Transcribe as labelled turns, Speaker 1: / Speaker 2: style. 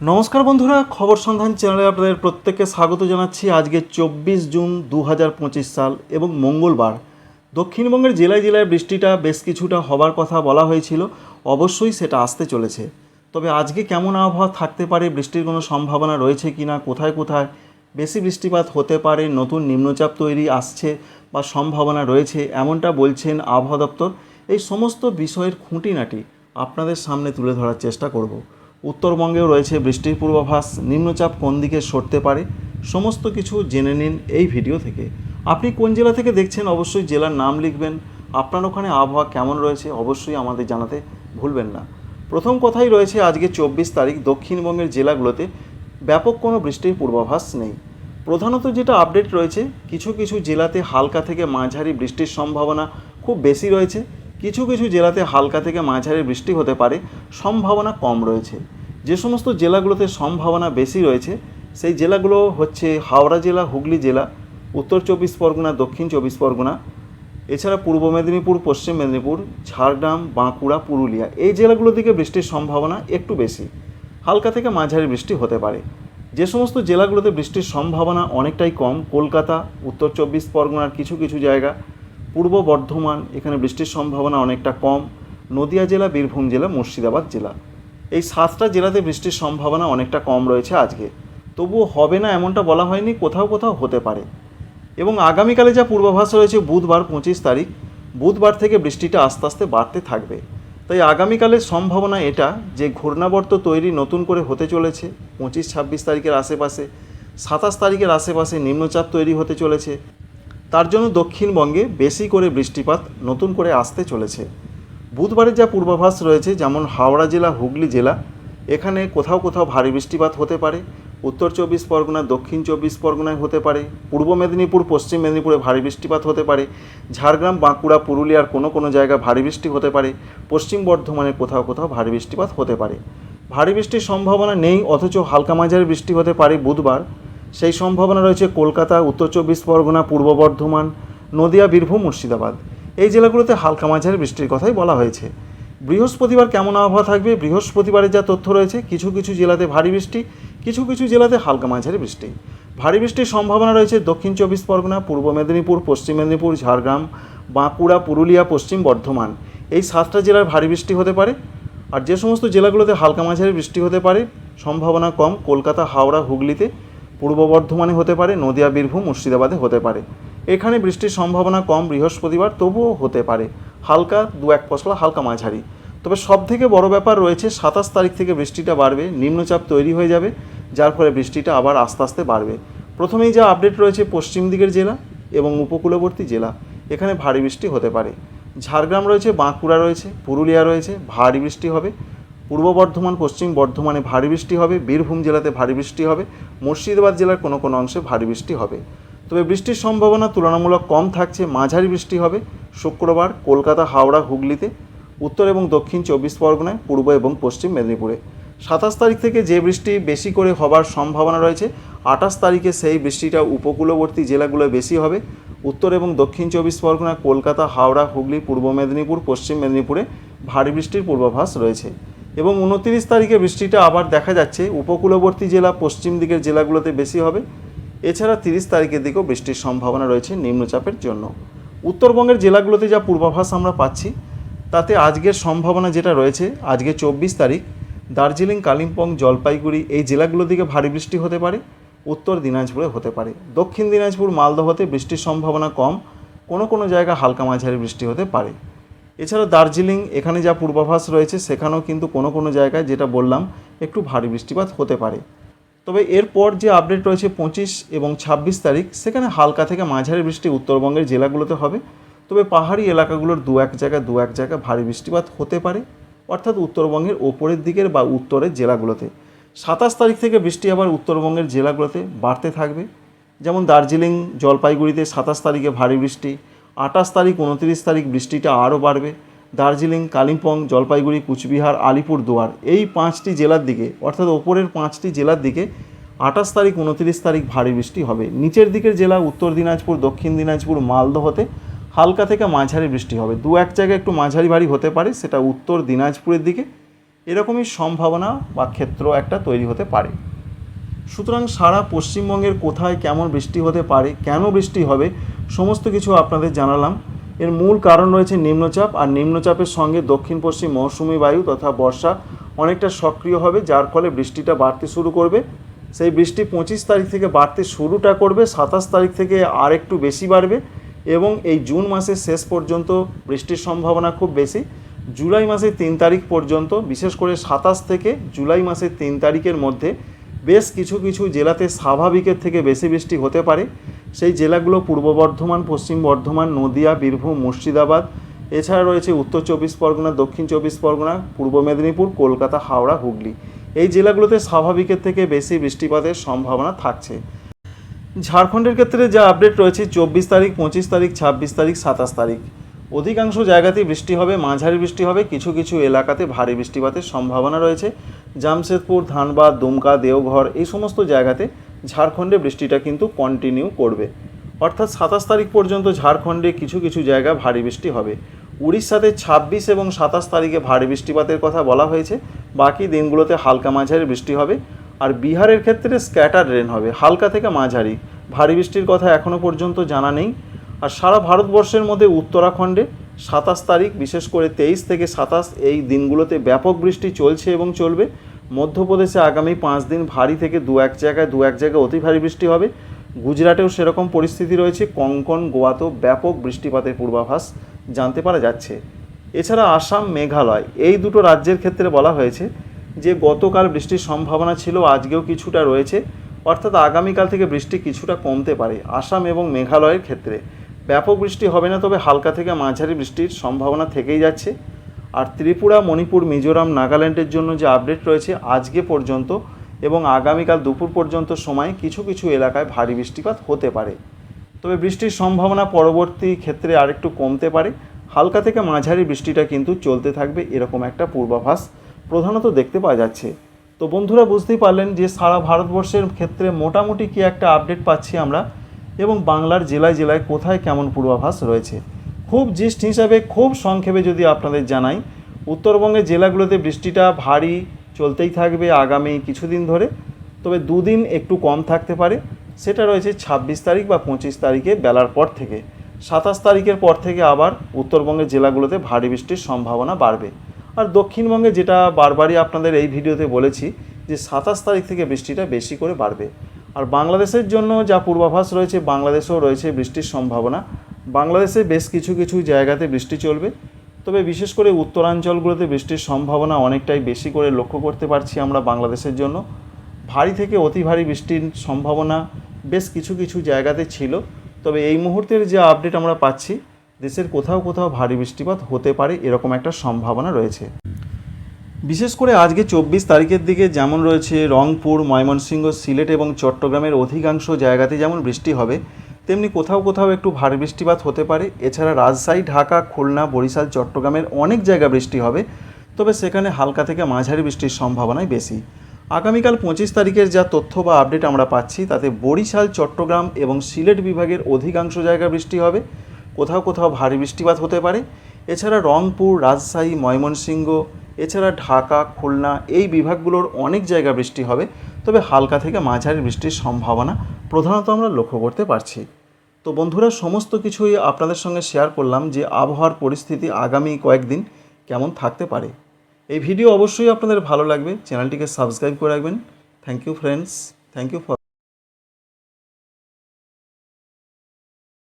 Speaker 1: নমস্কার বন্ধুরা, খবর সন্ধান চ্যানেলে আপনাদের প্রত্যেককে স্বাগত জানাচ্ছি। আজকে চব্বিশ জুন দু হাজার পঁচিশ সাল এবং মঙ্গলবার। দক্ষিণবঙ্গের জেলায় জেলায় বৃষ্টিটা বেশ কিছুটা হবার কথা বলা হয়েছিল, অবশ্যই সেটা আসতে চলেছে। তবে আজকে কেমন আবহাওয়া থাকতে পারে, বৃষ্টির কোনো সম্ভাবনা রয়েছে কি না কোথায় কোথায় বেশি বৃষ্টিপাত হতে পারে, নতুন নিম্নচাপ তৈরি আসছে বা সম্ভাবনা রয়েছে, এমনটা বলছেন আবহাওয়া দপ্তর। এই সমস্ত বিষয়ের খুঁটিনাটি আপনাদের সামনে তুলে ধরার চেষ্টা করব। উত্তরবঙ্গেও রয়েছে বৃষ্টির পূর্বাভাস। নিম্নচাপ কোন দিকে সরতে পারে? সমস্ত কিছু জেনে নিন এই ভিডিও থেকে। আপনি কোন জেলা থেকে দেখছেন অবশ্যই জেলার নাম লিখবেন। আপনার ওখানে আবহাওয়া কেমন রয়েছে অবশ্যই আমাদের জানাতে ভুলবেন না। প্রথম কথাই রয়েছে আজকে চব্বিশ তারিখ দক্ষিণবঙ্গের জেলাগুলোতে ব্যাপক কোনো বৃষ্টির পূর্বাভাস নেই। প্রধানত যেটা আপডেট রয়েছে, কিছু কিছু জেলাতে হালকা থেকে মাঝারি বৃষ্টির সম্ভাবনা খুব বেশি রয়েছে। কিছু কিছু জেলাতে হালকা থেকে মাঝারি বৃষ্টি হতে পারে, সম্ভাবনা কম রয়েছে। যে সমস্ত জেলাগুলোতে সম্ভাবনা বেশি রয়েছে, সেই জেলাগুলো হচ্ছে হাওড়া জেলা, হুগলি জেলা, উত্তর চব্বিশ পরগনা, দক্ষিণ চব্বিশ পরগনা, এছাড়া পূর্ব মেদিনীপুর, পশ্চিম মেদিনীপুর, ঝাড়গ্রাম, বাঁকুড়া, পুরুলিয়া, এই জেলাগুলোর দিকে বৃষ্টির সম্ভাবনা একটু বেশি। হালকা থেকে মাঝারি বৃষ্টি হতে পারে। যে সমস্ত জেলাগুলোতে বৃষ্টির সম্ভাবনা অনেকটাই কম, কলকাতা, উত্তর চব্বিশ পরগনার কিছু কিছু জায়গা পূর্ব বর্ধমান, এখানে বৃষ্টির সম্ভাবনা অনেকটা কম। নদিয়া জেলা, বীরভূম জেলা, মুর্শিদাবাদ জেলা। এই সাতটা জেলাতে বৃষ্টির সম্ভাবনা অনেকটা কম রয়েছে আজকে। তবুও হবে না এমনটা বলা হয়নি, কোথাও কোথাও হতে পারে। এবং আগামীকালে যা পূর্বাভাস রয়েছে, বুধবার পঁচিশ তারিখ, বুধবার থেকে বৃষ্টিটা আস্তে আস্তে বাড়তে থাকবে। তাই আগামীকালের সম্ভাবনা এটা যে ঘূর্ণাবর্ত তৈরি নতুন করে হতে চলেছে, পঁচিশ ছাব্বিশ তারিখের আশেপাশে, সাতাশ তারিখের আশেপাশে নিম্নচাপ তৈরি হতে চলেছে। তার জন্য দক্ষিণবঙ্গে বেশি করে বৃষ্টিপাত নতুন করে আসতে চলেছে। বুধবারের যা পূর্বাভাস রয়েছে, যেমন হাওড়া জেলা, হুগলি জেলা, এখানে কোথাও কোথাও ভারী বৃষ্টিপাত হতে পারে। উত্তর চব্বিশ পরগনা, দক্ষিণ চব্বিশ পরগনায় হতে পারে। পূর্ব মেদিনীপুর, পশ্চিম মেদিনীপুরে ভারী বৃষ্টিপাত হতে পারে। ঝাড়গ্রাম, বাঁকুড়া, পুরুলিয়ার কোনো কোনো জায়গায় ভারী বৃষ্টি হতে পারে। পশ্চিম বর্ধমানে কোথাও কোথাও ভারী বৃষ্টিপাত হতে পারে। ভারী বৃষ্টির সম্ভাবনা নেই, অথচ হালকা মাঝারি বৃষ্টি হতে পারে বুধবার। সেই সম্ভাবনা রয়েছে কলকাতা, উত্তর চব্বিশ পরগনা, পূর্ব বর্ধমান, নদিয়া, বীরভূম, মুর্শিদাবাদ। এই জেলাগুলোতে হালকা মাঝারি বৃষ্টির কথাই বলা হয়েছে। বৃহস্পতিবার কেমন আবহাওয়া থাকবে? বৃহস্পতিবারের যা তথ্য রয়েছে, কিছু কিছু জেলাতে ভারী বৃষ্টি, কিছু কিছু জেলাতে হালকা মাঝারি বৃষ্টি। ভারী বৃষ্টির সম্ভাবনা রয়েছে দক্ষিণ চব্বিশ পরগনা, পূর্ব মেদিনীপুর, পশ্চিম মেদিনীপুর, ঝাড়গ্রাম, বাঁকুড়া, পুরুলিয়া, পশ্চিম বর্ধমান। এই সাতটা জেলার ভারী বৃষ্টি হতে পারে। আর যে সমস্ত জেলাগুলোতে হালকা মাঝারি বৃষ্টি হতে পারে, সম্ভাবনা কম, কলকাতা, হাওড়া, হুগলিতে পূর্ব বর্ধমানে হতে পারে, নদিয়া, বীরভূম, মুর্শিদাবাদে হতে পারে। এখানে বৃষ্টির সম্ভাবনা কম বৃহস্পতিবার, তবুও হতে পারে। হালকা দু এক পশলা হালকা মাঝারি। তবে সব থেকে বড় ব্যাপার রয়েছে, সাতাশ তারিখ থেকে বৃষ্টিটা বাড়বে, নিম্নচাপ তৈরি হয়ে যাবে, যার ফলে বৃষ্টিটা আবার আস্তে আস্তে বাড়বে। প্রথমেই যা আপডেট রয়েছে, পশ্চিম দিকের জেলা এবং উপকূলবর্তী জেলা। এখানে ভারী বৃষ্টি হতে পারে। ঝাড়গ্রাম রয়েছে, বাঁকুড়া রয়েছে, পুরুলিয়া রয়েছে, ভারী বৃষ্টি হবে। পূর্ব বর্ধমান, পশ্চিম বর্ধমানে ভারী বৃষ্টি হবে, বীরভূম জেলাতে ভারী বৃষ্টি হবে, মুর্শিদাবাদ জেলার কোনো কোনো অংশে ভারী বৃষ্টি হবে। তবে বৃষ্টির সম্ভাবনা তুলনামূলক কম থাকছে, মাঝারি বৃষ্টি হবে শুক্রবার কলকাতা, হাওড়া, হুগলিতে, উত্তর এবং দক্ষিণ চব্বিশ পরগনায়, পূর্ব এবং পশ্চিম মেদিনীপুরে। সাতাশ তারিখ থেকে যে বৃষ্টি বেশি করে হবার সম্ভাবনা রয়েছে, আঠাশ তারিখে সেই বৃষ্টিটা উপকূলবর্তী জেলাগুলোয় বেশি হবে। উত্তর এবং দক্ষিণ চব্বিশ পরগনা কলকাতা, হাওড়া, হুগলি, পূর্ব মেদিনীপুর, পশ্চিম মেদিনীপুরে ভারী বৃষ্টির পূর্বাভাস রয়েছে। এবং উনত্রিশ তারিখে বৃষ্টিটা আবার দেখা যাচ্ছে। উপকূলবর্তী জেলা, পশ্চিম দিকের জেলাগুলোতে বেশি হবে। এছাড়া তিরিশ তারিখের দিকেও বৃষ্টির সম্ভাবনা রয়েছে নিম্নচাপের জন্য। উত্তরবঙ্গের জেলাগুলোতে যা পূর্বাভাস আমরা পাচ্ছি, তাতে আজকের সম্ভাবনা যেটা রয়েছে, আজকে চব্বিশ তারিখ, দার্জিলিং, কালিম্পং, জলপাইগুড়ি এই জেলাগুলোর দিকে ভারী বৃষ্টি হতে পারে, উত্তর দিনাজপুরে হতে পারে। দক্ষিণ দিনাজপুর, মালদহতে বৃষ্টির সম্ভাবনা কম, কোনো কোনো জায়গা হালকা মাঝারি বৃষ্টি হতে পারে। এছাড়া দার্জিলিং, এখানে যা পূর্বাভাস রয়েছে, সেখানেও কিন্তু কোনো কোনো জায়গায় যেটা বললাম, একটু ভারী বৃষ্টিপাত হতে পারে। তবে এরপর যে আপডেট রয়েছে পঁচিশ এবং ছাব্বিশ তারিখ, সেখানে হালকা থেকে মাঝারি বৃষ্টি উত্তরবঙ্গের জেলাগুলোতে হবে। তবে পাহাড়ি এলাকাগুলোর দু এক জায়গায় দু এক জায়গায় ভারী বৃষ্টিপাত হতে পারে, অর্থাৎ উত্তরবঙ্গের ওপরের দিকের বা উত্তরের জেলাগুলোতে। সাতাশ তারিখ থেকে বৃষ্টি আবার উত্তরবঙ্গের জেলাগুলোতে বাড়তে থাকবে। যেমন দার্জিলিং, জলপাইগুড়িতে সাতাশ তারিখে ভারী বৃষ্টি আঠাশ তারিখ, উনত্রিশ তারিখ বৃষ্টিটা আরও বাড়বে। দার্জিলিং, কালিম্পং, জলপাইগুড়ি, কুচবিহার, আলিপুর দুয়ার, এই পাঁচটি জেলার দিকে, অর্থাৎ ওপরের পাঁচটি জেলার দিকে আঠাশ তারিখ, উনত্রিশ তারিখ ভারী বৃষ্টি হবে। নিচের দিকের জেলা উত্তর দিনাজপুর, দক্ষিণ দিনাজপুর, মালদহতে হালকা থেকে মাঝারি বৃষ্টি হবে। দু এক জায়গায় একটু মাঝারি ভারী হতে পারে, সেটা উত্তর দিনাজপুরের দিকে। এরকমই সম্ভাবনা বা ক্ষেত্র একটা তৈরি হতে পারে। সুতরাং সারা পশ্চিমবঙ্গের কোথায় কেমন বৃষ্টি হতে পারে, কেন বৃষ্টি হবে, সমস্ত কিছু আপনাদের জানালাম। এর মূল কারণ রয়েছে নিম্নচাপ, আর নিম্নচাপের সঙ্গে দক্ষিণ পশ্চিম মৌসুমি বায়ু তথা বর্ষা অনেকটা সক্রিয় হবে, যার ফলে বৃষ্টিটা বাড়তে শুরু করবে। সেই বৃষ্টি পঁচিশ তারিখ থেকে বাড়তে শুরুটা করবে, সাতাশ তারিখ থেকে আর একটু বেশি বাড়বে এবং এই জুন মাসের শেষ পর্যন্ত বৃষ্টির সম্ভাবনা খুব বেশি। জুলাই মাসের তিন তারিখ পর্যন্ত, বিশেষ করে সাতাশ থেকে জুলাই মাসের তিন তারিখের মধ্যে বেশ কিছু কিছু জেলাতে স্বাভাবিকের থেকে বেশি বৃষ্টি হতে পারে। সেই জেলাগুলো পূর্ব বর্ধমান, পশ্চিম বর্ধমান, নদিয়া, বীরভূম, মুর্শিদাবাদ, এছাড়া রয়েছে উত্তর চব্বিশ পরগনা, দক্ষিণ চব্বিশ পরগনা, পূর্ব মেদিনীপুর, কলকাতা, হাওড়া, হুগলি। এই জেলাগুলোতে স্বাভাবিকের থেকে বেশি বৃষ্টিপাতের সম্ভাবনা থাকছে। ঝাড়খণ্ডের ক্ষেত্রে যা আপডেট রয়েছে, চব্বিশ তারিখ, পঁচিশ তারিখ, ছাব্বিশ তারিখ, সাতাশ তারিখ। অধিকাংশ জায়গাতেই বৃষ্টি হবে, মাঝারি বৃষ্টি হবে, কিছু কিছু এলাকাতে ভারী বৃষ্টিপাতের সম্ভাবনা রয়েছে। জামশেদপুর, ধানবাদ, দুমকা, দেওঘর এই সমস্ত জায়গাতে ঝাড়খণ্ডে বৃষ্টিটা কিন্তু কন্টিনিউ করবে। অর্থাৎ সাতাশ তারিখ পর্যন্ত ঝাড়খণ্ডে কিছু কিছু জায়গা ভারী বৃষ্টি হবে। উড়িষ্যাতে ছাব্বিশ এবং সাতাশ তারিখে ভারী বৃষ্টিপাতের কথা বলা হয়েছে। বাকি দিনগুলোতে হালকা মাঝারি বৃষ্টি হবে। আর বিহারের ক্ষেত্রে স্ক্যাটার রেন হবে, হালকা থেকে মাঝারি। ভারী বৃষ্টির কথা এখনও পর্যন্ত জানা নেই। আর সারা ভারতবর্ষের মধ্যে উত্তরাখণ্ডে সাতাশ তারিখ, বিশেষ করে তেইশ থেকে সাতাশ এই দিনগুলোতে ব্যাপক বৃষ্টি চলছে এবং চলবে। মধ্যপ্রদেশে আগামী পাঁচ দিন ভারী থেকে দু এক জায়গায়, দু এক জায়গায় অতি ভারী বৃষ্টি হবে। গুজরাটেও সেরকম পরিস্থিতি রয়েছে। কঙ্কন, গোয়াতেও ব্যাপক বৃষ্টিপাতের পূর্বাভাস জানতে পারা যাচ্ছে। এছাড়া আসাম, মেঘালয় এই দুটো রাজ্যের ক্ষেত্রে বলা হয়েছে যে, গতকাল বৃষ্টির সম্ভাবনা ছিল, আজকেও কিছুটা রয়েছে। অর্থাৎ আগামীকাল থেকে বৃষ্টি কিছুটা কমতে পারে আসাম এবং মেঘালয়ের ক্ষেত্রে। ব্যাপক বৃষ্টি হবে না, তবে হালকা থেকে মাঝারি বৃষ্টির সম্ভাবনা থেকেই যাচ্ছে। আর ত্রিপুরা, মণিপুর, মিজোরাম, নাগাল্যান্ডের জন্য যে আপডেট রয়েছে আজকে পর্যন্ত এবং আগামীকাল দুপুর পর্যন্ত সময় কিছু কিছু এলাকায় ভারী বৃষ্টিপাত হতে পারে। তবে বৃষ্টির সম্ভাবনা পরবর্তী ক্ষেত্রে আরেকটু কমতে পারে। হালকা থেকে মাঝারি বৃষ্টিটা কিন্তু চলতে থাকবে এরকম একটা পূর্বাভাস প্রধানত দেখতে পাওয়া যাচ্ছে। তো বন্ধুরা, বুঝতেই পারলেন যে সারা ভারতবর্ষের ক্ষেত্রে মোটামুটি কি একটা আপডেট পাচ্ছি আমরা। এবং বাংলার জেলায় জেলায় কোথায় কেমন পূর্বাভাস রয়েছে। খুব জিস্ট হিসাবে, খুব সংক্ষেপে যদি আপনাদের জানাই, উত্তরবঙ্গের জেলাগুলোতে বৃষ্টিটা ভারী চলতেই থাকবে আগামী কিছুদিন ধরে। তবে দুদিন একটু কম থাকতে পারে। সেটা রয়েছে ছাব্বিশ তারিখ বা পঁচিশ তারিখে বেলার পর থেকে। সাতাশ তারিখের পর থেকে আবার উত্তরবঙ্গের জেলাগুলোতে ভারী বৃষ্টির সম্ভাবনা বাড়বে। আর দক্ষিণবঙ্গে যেটা বারবারই আপনাদের এই ভিডিওতে বলেছি, যে সাতাশ তারিখ থেকে বৃষ্টিটা বেশি করে বাড়বে। আর বাংলাদেশের জন্য যা পূর্বাভাস রয়েছে, বাংলাদেশেও রয়েছে বৃষ্টির সম্ভাবনা। বাংলাদেশে বেশ কিছু কিছু জায়গাতে বৃষ্টি চলবে। তবে বিশেষ করে উত্তরাঞ্চলগুলোতে বৃষ্টির সম্ভাবনা অনেকটাই বেশি করে লক্ষ্য করতে পারছি আমরা বাংলাদেশের জন্য। ভারী থেকে অতি ভারী বৃষ্টির সম্ভাবনা বেশ কিছু কিছু জায়গাতে ছিল। তবে এই মুহূর্তের যে আপডেট আমরা পাচ্ছি, দেশের কোথাও কোথাও ভারী বৃষ্টিপাত হতে পারে এরকম একটা সম্ভাবনা রয়েছে। বিশেষ করে আজকে চব্বিশ তারিখের দিকে যেমন রয়েছে রংপুর, ময়মনসিংহ, সিলেট এবং চট্টগ্রামের অধিকাংশ জায়গাতে যেমন বৃষ্টি হবে, তেমনি কোথাও কোথাও একটু ভারী বৃষ্টিপাত হতে পারে। এছাড়া রাজশাহী, ঢাকা, খুলনা, বরিশাল, চট্টগ্রামের অনেক জায়গা বৃষ্টি হবে, তবে সেখানে হালকা থেকে মাঝারি বৃষ্টির সম্ভাবনাই বেশি। আগামীকাল পঁচিশ তারিখের যা তথ্য বা আপডেট আমরা পাচ্ছি, তাতে বরিশাল, চট্টগ্রাম এবং সিলেট বিভাগের অধিকাংশ জায়গা বৃষ্টি হবে, কোথাও কোথাও ভারী বৃষ্টিপাত হতে পারে। এছাড়া রংপুর, রাজশাহী, ময়মনসিংহ এছাড়া ঢাকা, খুলনা এই বিভাগগুলোর অনেক জায়গা বৃষ্টি হবে। তবে হালকা থেকে মাঝারি বৃষ্টির সম্ভাবনা প্রধানত আমরা লক্ষ্য করতে পারছি। তো বন্ধুরা, সমস্ত কিছুই আপনাদের সঙ্গে শেয়ার করলাম যে আবহাওয়ার পরিস্থিতি আগামী কয়েকদিন কেমন থাকতে পারে। এই ভিডিও অবশ্যই আপনাদের ভালো লাগবে। চ্যানেলটিকে সাবস্ক্রাইব করে রাখবেন। Thank you friends thank you for